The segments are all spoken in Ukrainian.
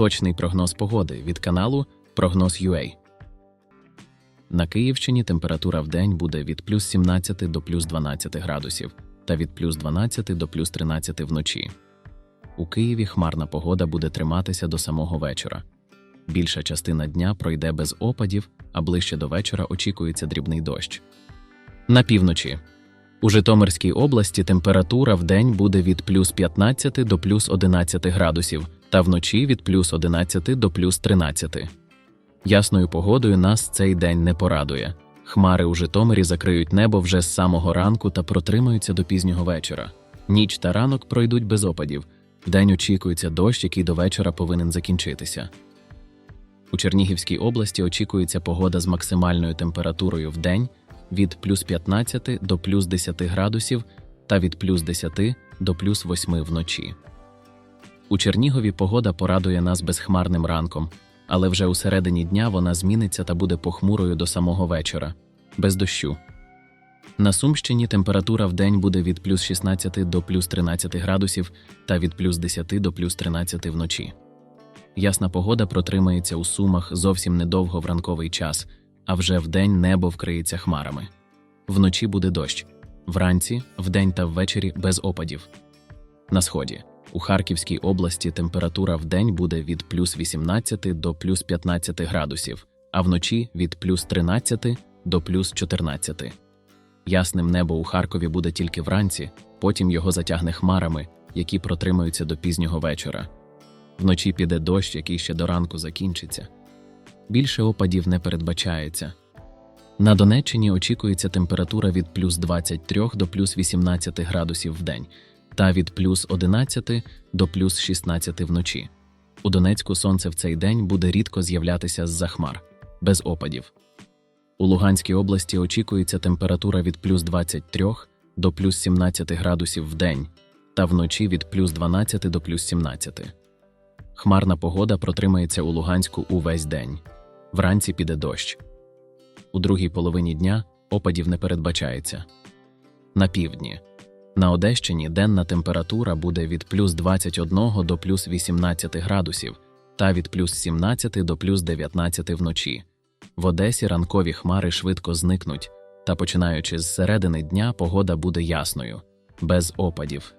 Точний прогноз погоди від каналу Прогноз UA. На Київщині температура в день буде від плюс 17 до плюс 12 градусів та від плюс 12 до плюс 13 вночі. У Києві хмарна погода буде триматися до самого вечора. Більша частина дня пройде без опадів, а ближче до вечора очікується дрібний дощ. На півночі. У Житомирській області температура в день буде від плюс 15 до плюс 11 градусів, та вночі від плюс 11 до плюс 13. Ясною погодою нас цей день не порадує. Хмари у Житомирі закриють небо вже з самого ранку та протримаються до пізнього вечора. Ніч та ранок пройдуть без опадів. Вдень очікується дощ, який до вечора повинен закінчитися. У Чернігівській області очікується погода з максимальною температурою в день від плюс 15 до плюс 10 градусів та від плюс 10 до плюс 8 вночі. У Чернігові погода порадує нас безхмарним ранком, але вже у середині дня вона зміниться та буде похмурою до самого вечора, без дощу. На Сумщині температура в день буде від плюс 16 до плюс 13 градусів та від плюс 10 до плюс 13 вночі. Ясна погода протримається у Сумах зовсім недовго в ранковий час, а вже вдень небо вкриється хмарами. Вночі буде дощ, вранці, вдень та ввечері без опадів. На сході. У Харківській області температура в день буде від плюс 18 до плюс 15 градусів, а вночі від плюс 13 до плюс 14. Ясним небо у Харкові буде тільки вранці, потім його затягне хмарами, які протримаються до пізнього вечора. Вночі піде дощ, який ще до ранку закінчиться. Більше опадів не передбачається. На Донеччині очікується температура від плюс 23 до плюс 18 градусів в день та від плюс 11 до плюс 16 вночі. У Донецьку сонце в цей день буде рідко з'являтися з-за хмар, без опадів. У Луганській області очікується температура від плюс 23 до плюс 17 градусів в день та вночі від плюс 12 до плюс 17. Хмарна погода протримається у Луганську увесь день. Вранці піде дощ. У другій половині дня опадів не передбачається. На півдні. На Одещині денна температура буде від плюс 21 до плюс 18 градусів та від плюс 17 до плюс 19 вночі. В Одесі ранкові хмари швидко зникнуть, та починаючи з середини дня погода буде ясною, без опадів.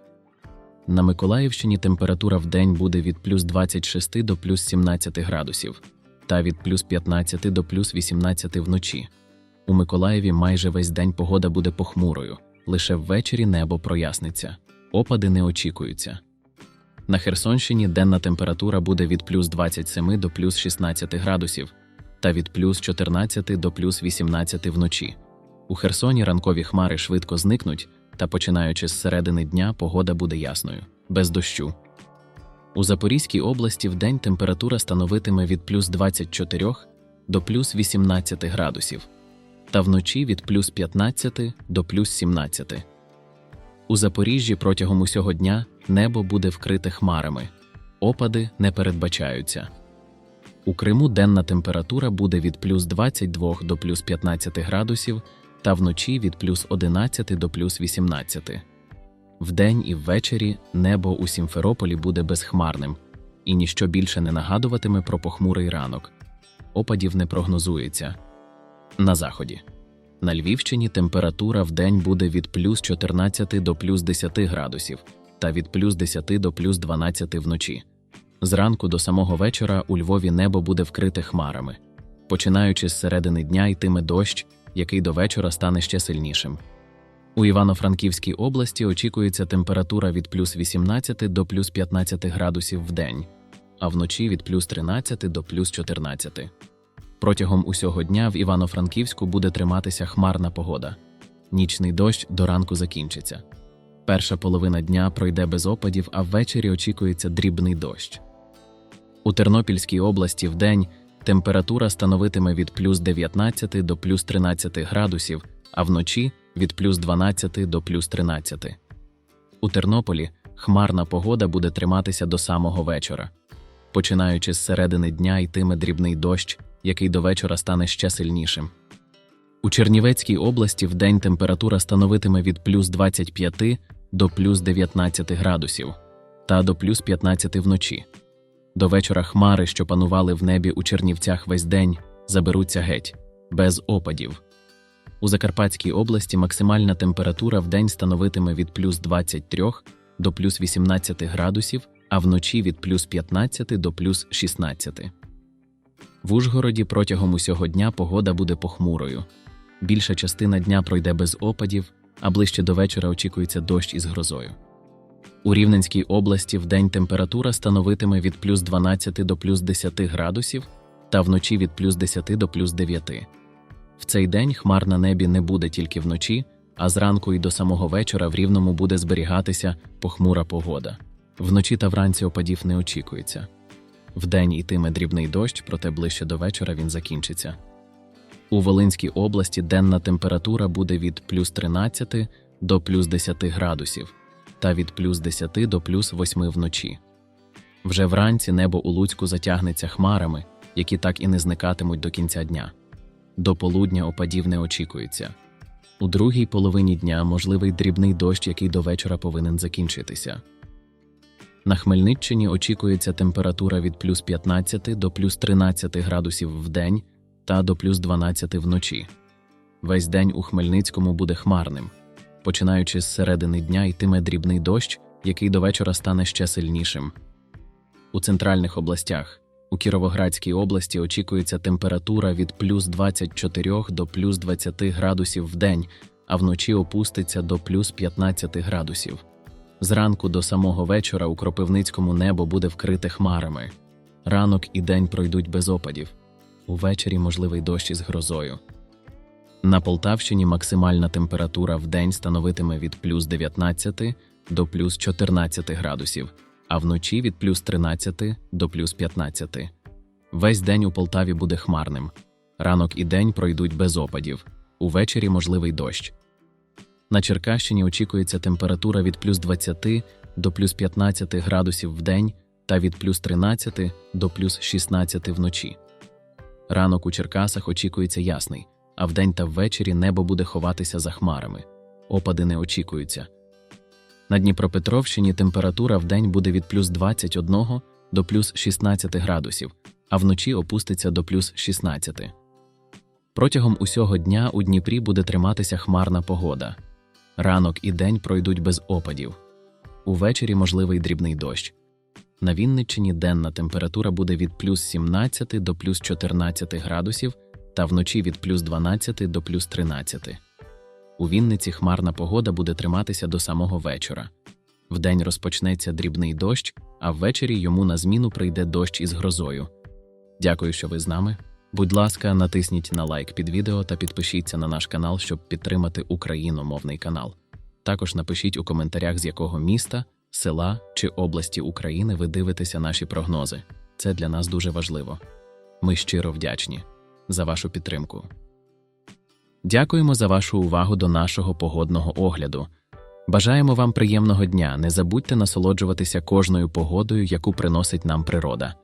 На Миколаївщині температура в день буде від плюс 26 до плюс 17 градусів та від плюс 15 до плюс 18 вночі. У Миколаєві майже весь день погода буде похмурою, лише ввечері небо проясниться, опади не очікуються. На Херсонщині денна температура буде від плюс 27 до плюс 16 градусів та від плюс 14 до плюс 18 вночі. У Херсоні ранкові хмари швидко зникнуть, та починаючи з середини дня погода буде ясною, без дощу. У Запорізькій області вдень температура становитиме від плюс 24 до плюс 18 градусів, та вночі від плюс 15 до плюс 17. У Запоріжжі протягом усього дня небо буде вкрите хмарами, опади не передбачаються. У Криму денна температура буде від плюс 22 до плюс 15 градусів та вночі від плюс 11 до плюс 18. Вдень і ввечері небо у Сімферополі буде безхмарним, і ніщо більше не нагадуватиме про похмурий ранок. Опадів не прогнозується. На заході. На Львівщині температура вдень буде від плюс 14 до плюс 10 градусів та від плюс 10 до плюс 12 вночі. Зранку до самого вечора у Львові небо буде вкрите хмарами. Починаючи з середини дня йтиме дощ, який до вечора стане ще сильнішим. У Івано-Франківській області очікується температура від плюс 18 до плюс 15 градусів в день, а вночі від плюс 13 до плюс 14. Протягом усього дня в Івано-Франківську буде триматися хмарна погода. Нічний дощ до ранку закінчиться. Перша половина дня пройде без опадів, а ввечері очікується дрібний дощ. У Тернопільській області вдень температура становитиме від плюс 19 до плюс 13 градусів, а вночі від плюс 12 до плюс 13. У Тернополі хмарна погода буде триматися до самого вечора. Починаючи з середини дня йтиме дрібний дощ, який до вечора стане ще сильнішим. У Чернівецькій області вдень температура становитиме від плюс 25 до плюс 19 градусів та до плюс 15 вночі. До вечора хмари, що панували в небі у Чернівцях весь день, заберуться геть, без опадів. У Закарпатській області максимальна температура в день становитиме від плюс 23 до плюс 18 градусів, а вночі від плюс 15 до плюс 16. В Ужгороді протягом усього дня погода буде похмурою. Більша частина дня пройде без опадів, а ближче до вечора очікується дощ із грозою. У Рівненській області вдень температура становитиме від плюс 12 до плюс 10 градусів, та вночі від плюс 10 до плюс 9. В цей день хмар на небі не буде тільки вночі, а зранку і до самого вечора в Рівному буде зберігатися похмура погода. Вночі та вранці опадів не очікується. Вдень йтиме дрібний дощ, проте ближче до вечора він закінчиться. У Волинській області денна температура буде від плюс 13 до плюс 10 градусів та від плюс 10 до плюс 8 вночі. Вже вранці небо у Луцьку затягнеться хмарами, які так і не зникатимуть до кінця дня. До полудня опадів не очікується. У другій половині дня можливий дрібний дощ, який до вечора повинен закінчитися. На Хмельниччині очікується температура від плюс 15 до плюс 13 градусів в день та до плюс 12 вночі. Весь день у Хмельницькому буде хмарним. Починаючи з середини дня йтиме дрібний дощ, який до вечора стане ще сильнішим. У центральних областях у Кіровоградській області очікується температура від плюс 24 до плюс 20 градусів в день, а вночі опуститься до плюс 15 градусів. Зранку до самого вечора у Кропивницькому небо буде вкрите хмарами. Ранок і день пройдуть без опадів. Увечері можливий дощ із грозою. На Полтавщині максимальна температура в день становитиме від плюс 19 до плюс 14 градусів, а вночі від плюс 13 до плюс 15. Весь день у Полтаві буде хмарним. Ранок і день пройдуть без опадів. Увечері можливий дощ. На Черкащині очікується температура від плюс 20 до плюс 15 градусів в день та від плюс 13 до плюс 16 вночі. Ранок у Черкасах очікується ясний, а вдень та ввечері небо буде ховатися за хмарами. Опади не очікуються. На Дніпропетровщині температура вдень буде від плюс 21 до плюс 16 градусів, а вночі опуститься до плюс 16. Протягом усього дня у Дніпрі буде триматися хмарна погода. Ранок і день пройдуть без опадів. Увечері можливий дрібний дощ. На Вінниччині денна температура буде від плюс 17 до плюс 14 градусів та вночі від плюс 12 до плюс 13. У Вінниці хмарна погода буде триматися до самого вечора. Вдень розпочнеться дрібний дощ, а ввечері йому на зміну прийде дощ із грозою. Дякую, що ви з нами. Будь ласка, натисніть на лайк під відео та підпишіться на наш канал, щоб підтримати україномовний канал. Також напишіть у коментарях, з якого міста, села чи області України ви дивитеся наші прогнози. Це для нас дуже важливо. Ми щиро вдячні за вашу підтримку. Дякуємо за вашу увагу до нашого погодного огляду. Бажаємо вам приємного дня. Не забудьте насолоджуватися кожною погодою, яку приносить нам природа.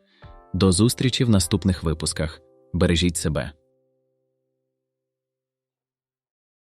До зустрічі в наступних випусках. Бережіть себе.